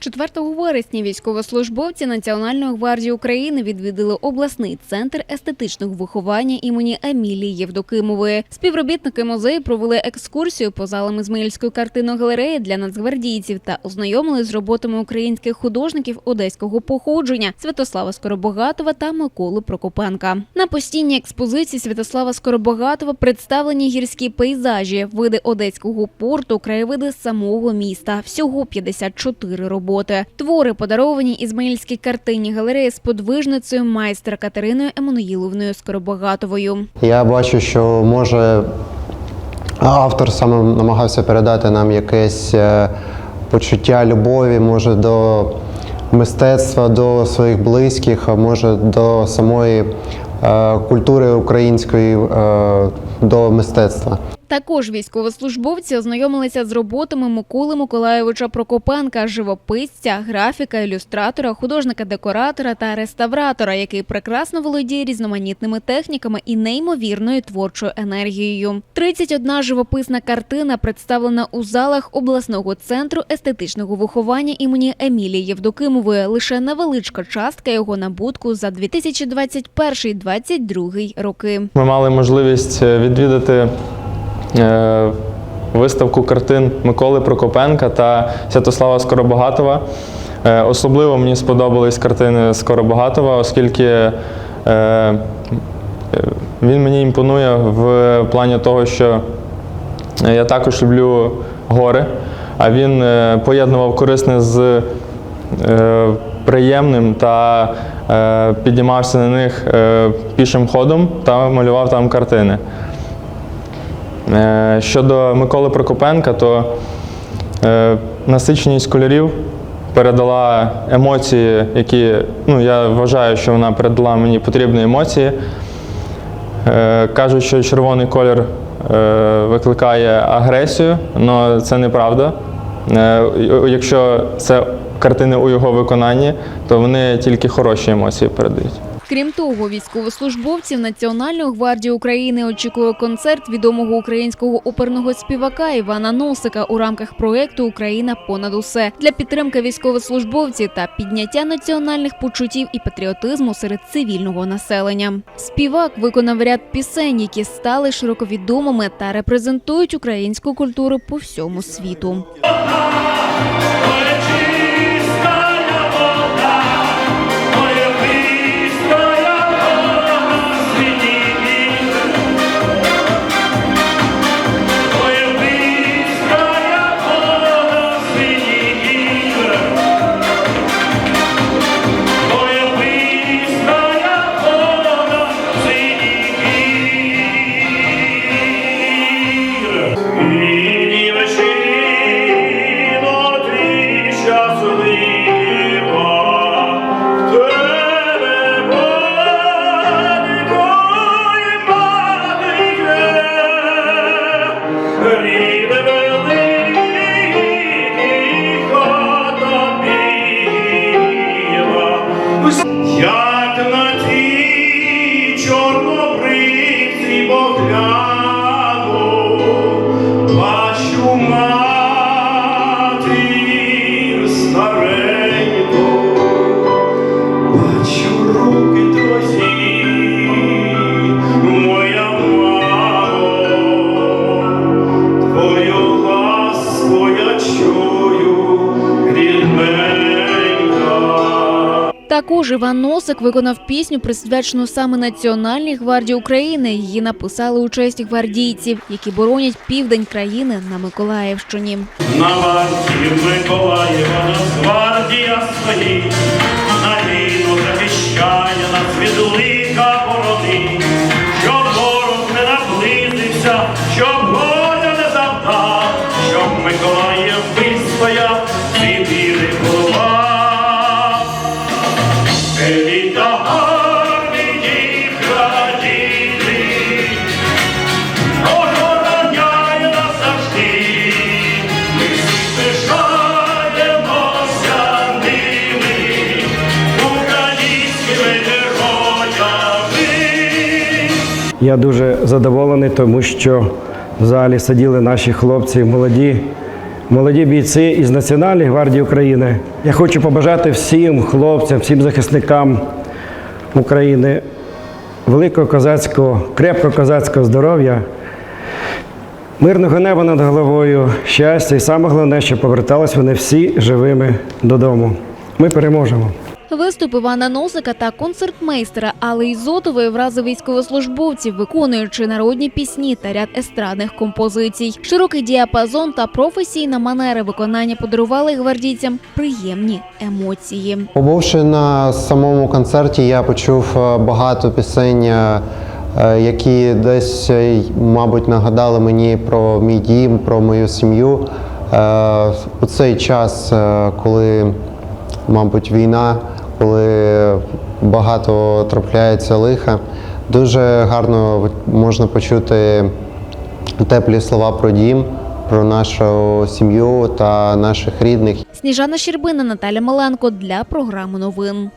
4 вересня військовослужбовці Національної гвардії України відвідали обласний центр естетичного виховання імені Емілії Євдокимової. Співробітники музею провели екскурсію по залам Ізмаїльської картино-галереї для нацгвардійців та ознайомили з роботами українських художників одеського походження Святослава Скоробогатова та Миколи Прокопенка. На постійній експозиції Святослава Скоробогатова представлені гірські пейзажі, види одеського порту, краєвиди самого міста. Всього 54 роботи. Твори подаровані Ізмаїльській картинній галереї з подвижницею майстра Катериною Еммануїловною Скоробогатовою. Я бачу, що може автор саме намагався передати нам якесь е, почуття любові, може до мистецтва, до своїх близьких, а може до самої е, культури української, е, до мистецтва. Також військовослужбовці ознайомилися з роботами Миколи Миколайовича Прокопенка, живописця, графіка, ілюстратора, художника-декоратора та реставратора, який прекрасно володіє різноманітними техніками і неймовірною творчою енергією. 31 живописна картина представлена у залах обласного центру естетичного виховання імені Емілії Євдокимової. Лише невеличка частка його набутку за 2021-2022 роки. Ми мали можливість е, відвідати виставку картин Миколи Прокопенка та Святослава Скоробогатова. Е, Особливо мені сподобались картини Скоробогатова, оскільки е, е, він мені імпонує в плані того, що я також люблю гори, а він е, поєднував корисне з е, приємним та е, піднімався на них е, пішим ходом та малював там картини. Е, Щодо Миколи Прокопенка, то е, насиченість кольорів передала емоції, які ну, я вважаю, що вона передала мені потрібні емоції. Е, Кажуть, що червоний колір викликає агресію, але це неправда. Якщо це картини у його виконанні, то вони тільки хороші емоції передають. Крім того, військовослужбовців Національної гвардії України очікує концерт відомого українського оперного співака Івана Носика у рамках проекту Україна понад усе для підтримки військовослужбовців та підняття національних почуттів і патріотизму серед цивільного населення. Співак виконав ряд пісень, які стали широковідомими та репрезентують українську культуру по всьому світу. Чорнобривці погляну, Також Іван Носик виконав пісню, присвячену саме Національній гвардії України. Її написали у честь гвардійців, які боронять південь країни на Миколаївщині. На варті Миколаєва Нацгвардія стоїть, на війну захищає нас від лиха Я дуже задоволений, тому що в залі сиділи наші хлопці молоді, молоді бійці із Національної гвардії України. Я хочу побажати всім хлопцям, всім захисникам України великого козацького, крепкого козацького здоров'я, мирного неба над головою, щастя і саме головне, щоб повертались вони всі живими додому. Ми переможемо. Виступ Івана Носика та концертмейстера Алли Ізотової вразив військовослужбовців, виконуючи народні пісні та ряд естрадних композицій. Широкий діапазон та професійна манера виконання подарували гвардійцям приємні емоції. Побувши на самому концерті, я почув е, багато пісень, е, е, які десь, мабуть, нагадали мені про мій дім, про мою сім'ю. У цей час, коли, мабуть, війна, коли багато трапляється лиха, дуже гарно можна почути теплі слова про дім, про нашу сім'ю та наших рідних. Сніжана Щербина, Наталя Маленко для програми новин.